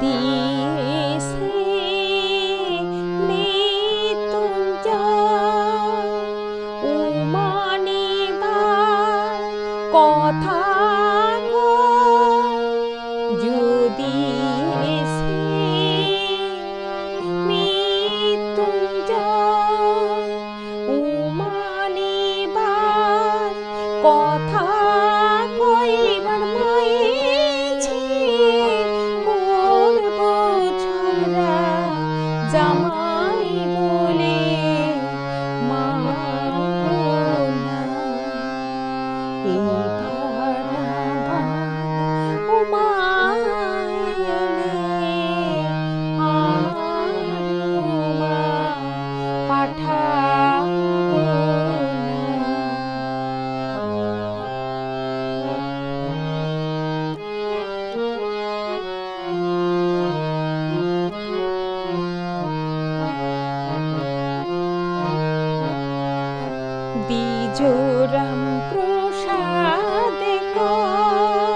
的。জামাই মিজোরাম প্রসাদ কর